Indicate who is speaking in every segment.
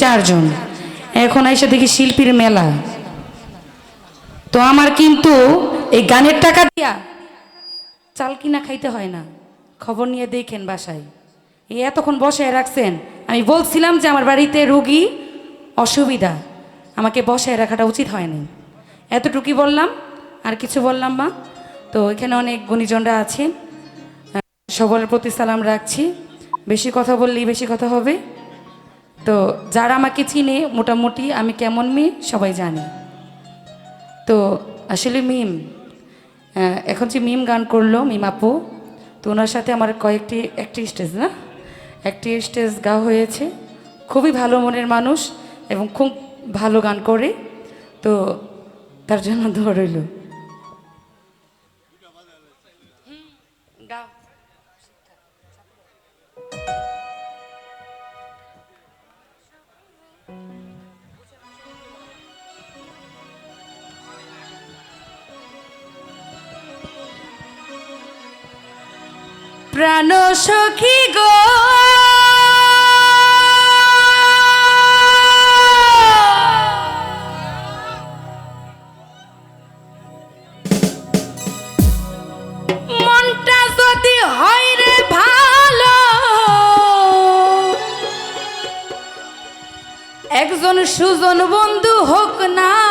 Speaker 1: চারজন। এখন এসে দেখি শিল্পীর মেলা। তো আমার কিন্তু এই গানের টাকা দিয়া চাল কিনা খাইতে হয় না। খবর নিয়ে দেখেন বাসায়। এই এতক্ষণ বসায় রাখছেন। আমি বলছিলাম যে আমার বাড়িতে রুগী অসুবিধা। আমাকে বসায় রাখাটা উচিত হয়নি। এতটুকুই বললাম, আর কিছু বললাম মা তো এখানে অনেক গুণীজনরা আছে। সবার প্রতি সালাম রাখছি। বেশি কথা বললেই বেশি কথা হবে। তো যারা আমাকে চিনে, মোটামুটি আমি কেমন মেয়ে সবাই জানে। তো আসলে মিম এখন যে মিম গান করল, মিম আপু, তো ওনার সাথে আমার কয়েকটি, একটি স্টেজ না? একটি স্টেজ গাওয়া হয়েছে। খুবই ভালো মনের মানুষ এবং খুব ভালো গান করে। তো তার জন্য দোয়া প্রাণ সখী গো। মনটা যদি হয় রে ভালো একজন সুজন বন্ধু হোক না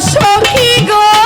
Speaker 1: সখী গো।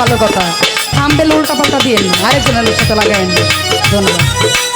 Speaker 1: ভালো কথা। থামবেল উল্টা পাল্টা দিয়ে আরেকজনের সাথে লাগাই ধন্যবাদ।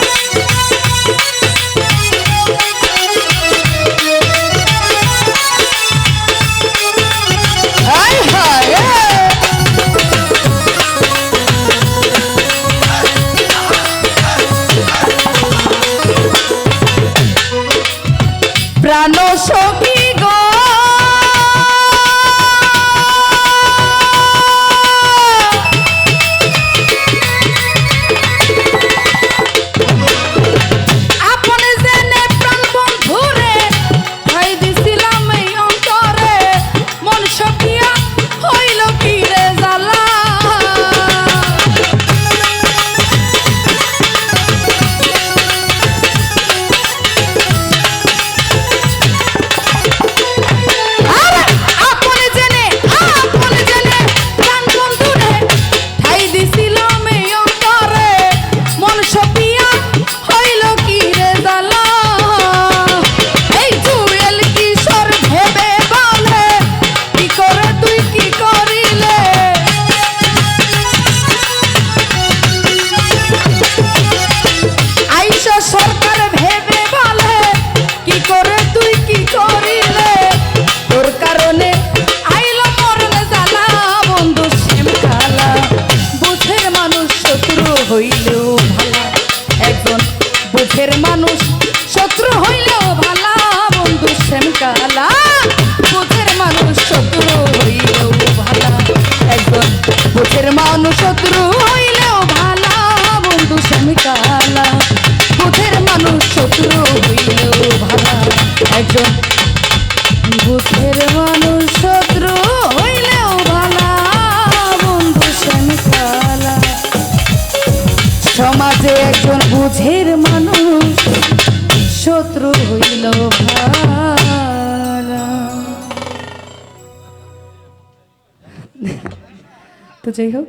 Speaker 1: শত্রু হইল ভালা, বন্ধু শ্যাম কালা। বুথের মানুষ শত্রু হইল ভালা। একজন বুথের মানুষ শত্রু হইল ভালা, বন্ধু শ্যাম কালা। বুথের মানুষ শত্রু হইল ভালা। একজন जय हो।